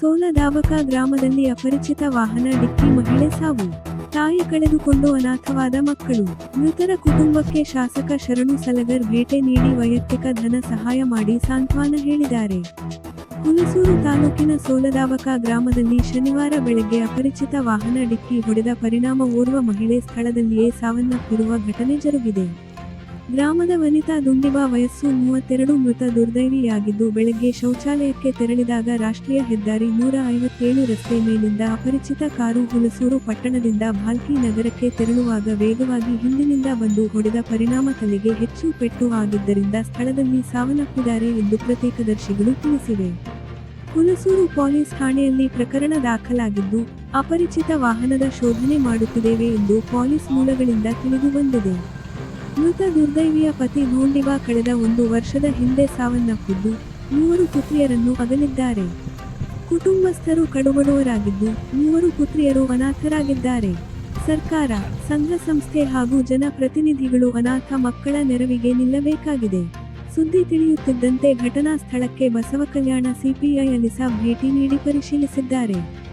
ಸೋಲದಾಬಕ ಗ್ರಾಮದಲ್ಲಿ ಅಪರಿಚಿತ ವಾಹನ ಡಿಕ್ಕಿ ಮಹಿಳೆ ಸಾವು. ತಾಯಿ ಕಳೆದುಕೊಂಡು ಅನಾಥವಾದ ಮಕ್ಕಳು. ಮೃತರ ಕುಟುಂಬಕ್ಕೆ ಶಾಸಕ ಶರಣು ಸಲಗರ್ ಭೇಟೆ ನೀಡಿ ವೈಯಕ್ತಿಕ ಧನ ಸಹಾಯ ಮಾಡಿ ಸಾಂತ್ವನ ಹೇಳಿದ್ದಾರೆ. ಹುಲಸೂರು ತಾಲೂಕಿನ ಸೋಲದಾವಕ ಗ್ರಾಮದಲ್ಲಿ ಶನಿವಾರ ಬೆಳಗ್ಗೆ ಅಪರಿಚಿತ ವಾಹನ ಡಿಕ್ಕಿ ಹೊಡೆದ ಪರಿಣಾಮ ಓರ್ವ ಮಹಿಳೆ ಸ್ಥಳದಲ್ಲಿಯೇ ಸಾವನ್ನಪ್ಪಿರುವ ಘಟನೆ ಜರುಗಿದೆ. ಗ್ರಾಮದ ವನಿತಾ ದುಂಡಿಬಾ ವಯಸ್ಸು ಮೂವತ್ತೆರಡು ಮೃತ ದುರ್ದೈವಿಯಾಗಿದ್ದು ಬೆಳಗ್ಗೆ ಶೌಚಾಲಯಕ್ಕೆ ತೆರಳಿದಾಗ ರಾಷ್ಟ್ರೀಯ ಹೆದ್ದಾರಿ ನೂರ ಐವತ್ತೇಳು ರಸ್ತೆ ಮೇಲಿಂದ ಅಪರಿಚಿತ ಕಾರು ಹುಲಸೂರು ಪಟ್ಟಣದಿಂದ ಭಾಲ್ಕಿ ನಗರಕ್ಕೆ ತೆರಳುವಾಗ ವೇಗವಾಗಿ ಹಿಂದಿನಿಂದ ಬಂದು ಹೊಡೆದ ಪರಿಣಾಮ ತಲೆಗೆ ಹೆಚ್ಚು ಪೆಟ್ಟು ಆಗಿದ್ದರಿಂದ ಸ್ಥಳದಲ್ಲಿ ಸಾವನ್ನಪ್ಪಿದ್ದಾರೆ ಎಂದು ಪ್ರತ್ಯೇಕದರ್ಶಿಗಳು ತಿಳಿಸಿವೆ. ಹುಲಸೂರು ಪೊಲೀಸ್ ಠಾಣೆಯಲ್ಲಿ ಪ್ರಕರಣ ದಾಖಲಾಗಿದ್ದು, ಅಪರಿಚಿತ ವಾಹನದ ಶೋಧನೆ ಮಾಡುತ್ತಿದ್ದೇವೆ ಎಂದು ಪೊಲೀಸ್ ಮೂಲಗಳಿಂದ ತಿಳಿದುಬಂದಿದೆ ಮೃತ ದುರ್ದೈವಿಯ ಪತಿ ಧೋಂಡಿಬಾ ಕಳೆದ ಒಂದು ವರ್ಷದ ಹಿಂದೆ ಸಾವನ್ನಪ್ಪಿದ್ದು, ಮೂವರು ಪುತ್ರಿಯರನ್ನು ಅಗಲಿದ್ದಾರೆ. ಕುಟುಂಬಸ್ಥರು ಕಡುಬಡವರಾಗಿದ್ದು, ಮೂವರು ಪುತ್ರಿಯರು ಅನಾಥರಾಗಿದ್ದಾರೆ. ಸರ್ಕಾರ, ಸಂಘ ಸಂಸ್ಥೆ ಹಾಗೂ ಜನಪ್ರತಿನಿಧಿಗಳು ಅನಾಥ ಮಕ್ಕಳ ನೆರವಿಗೆ ನಿಲ್ಲಬೇಕಾಗಿದೆ. ಸುದ್ದಿ ತಿಳಿಯುತ್ತಿದ್ದಂತೆ ಘಟನಾ ಸ್ಥಳಕ್ಕೆ ಬಸವಕಲ್ಯಾಣ ಸಿಪಿಐ ಅಲಿಸಾ ಭೇಟಿ ನೀಡಿ ಪರಿಶೀಲಿಸಿದ್ದಾರೆ.